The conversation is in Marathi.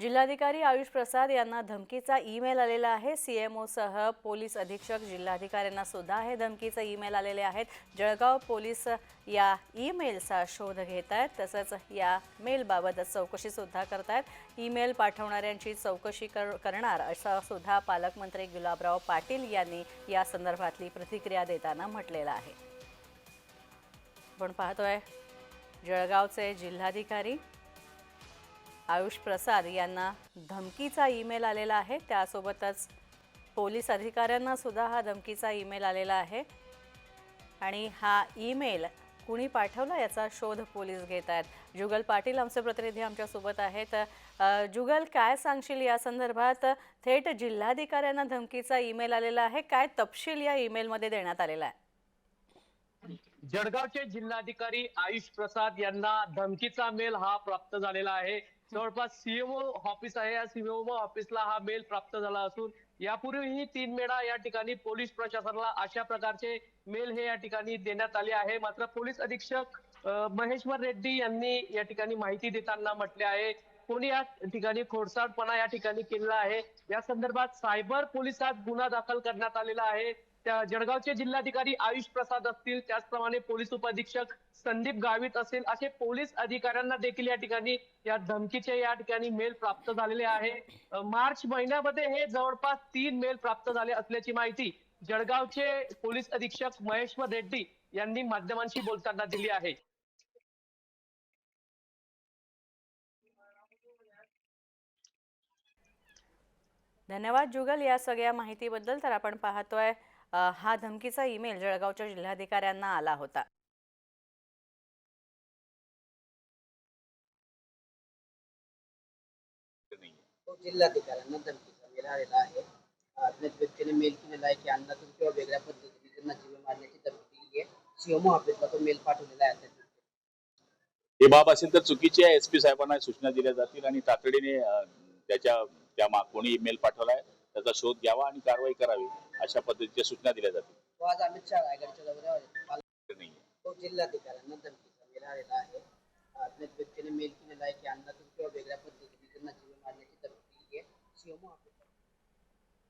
जिल्हाधिकारी आयुष प्रसाद यांना धमकीचा ईमेल आलेला आहे. सी एम ओसह पोलीस अधीक्षक जिल्हाधिकाऱ्यांना सुद्धा हे धमकीचा ईमेल आलेले आहेत. जळगाव पोलीस या ईमेलचा शोध घेत आहेत. तसंच या मेलबाबत चौकशीसुद्धा करत आहेत. ईमेल पाठवणाऱ्यांची चौकशी कर करणार असं सुद्धा पालकमंत्री गुलाबराव पाटील यांनी या संदर्भातली प्रतिक्रिया देताना म्हटलेलं आहे. आपण पाहतोय जळगावचे जिल्हाधिकारी आयुष प्रसाद यांना धमकीचा ईमेल आलेला आहे. त्यासोबतच पोलीस अधिकाऱ्यांना सुद्धा हा धमकीचा ईमेल आलेला आहे. आणि हा ईमेल कुणी पाठवला याचा शोध पोलीस घेत आहेत. जुगल पाटील आमचे प्रतिनिधी आमच्यासोबत आहेत. जुगल काय सांगशील या संदर्भात? थेट जिल्हाधिकाऱ्यांना धमकीचा ईमेल आलेला आहे. काय तपशील या ईमेलमध्ये देण्यात आलेला आहे? जळगावचे जिल्हाधिकारी आयुष प्रसाद यांना धमकीचा मेल हा प्राप्त झालेला आहे. जवळपास सीएमओ ऑफिस आहे. या सीएमओ ऑफिसला हा मेल प्राप्त झाला असून यापूर्वीही तीन वेळा या ठिकाणी पोलीस प्रशासनाला अशा प्रकारचे मेल हे या ठिकाणी देण्यात आले आहे. मात्र पोलीस अधीक्षक महेश्वर रेड्डी यांनी या ठिकाणी माहिती देताना म्हटले आहे. कोणी या ठिकाणी खोडसाडपणा या ठिकाणी केलेला आहे? या संदर्भात सायबर पोलिसात गुन्हा दाखल करण्यात आलेला आहे. त्या जळगावचे जिल्हाधिकारी आयुष प्रसाद असतील त्याचप्रमाणे पोलीस उपाधीक्षक संदीप गावित असेल असे पोलीस अधिकाऱ्यांना देखील या ठिकाणी या धमकीचे या ठिकाणी मेल प्राप्त झालेले आहे. मार्च महिन्यामध्ये हे जवळपास तीन मेल प्राप्त झाले असल्याची माहिती जळगावचे पोलीस अधीक्षक महेश्वर रेड्डी यांनी माध्यमांशी बोलताना दिली आहे. धन्यवाद जुगल या सगळ्या माहितीबद्दल. तर आपण पाहतोय हा धमकीचा ईमेल जळगावच्या जिल्हाधिकाऱ्यांना आला होता. जिल्हाधिकाऱ्यांना धमकीचा मेल आलेला आहे. अज्ञात व्यक्तीने मेल केलेला आहे की अंदाजून किंवा वेगळ्या पद्धतीने त्यांना जीवे मारण्याची धमकी दिली आहे. सीएमओ ऑफिसला तो मेल पाठवलेला आहे. ही बाब असेल तर चुकीची आहे. एसपी साहेबांना सूचना दिल्या जातील आणि तातडीने त्याच्या त्या कोणी ईमेल पाठवलाय त्याचा शोध घ्यावा आणि कारवाई करावी अशा पद्धतीच्या सूचना दिल्या जातील. आज अमित शहा रायगडच्या. तो जिल्हाधिकाऱ्यांना धमकीचा मेल आलेला आहे व्यक्तीने मेल केलेला आहे की किंवा वेगळ्या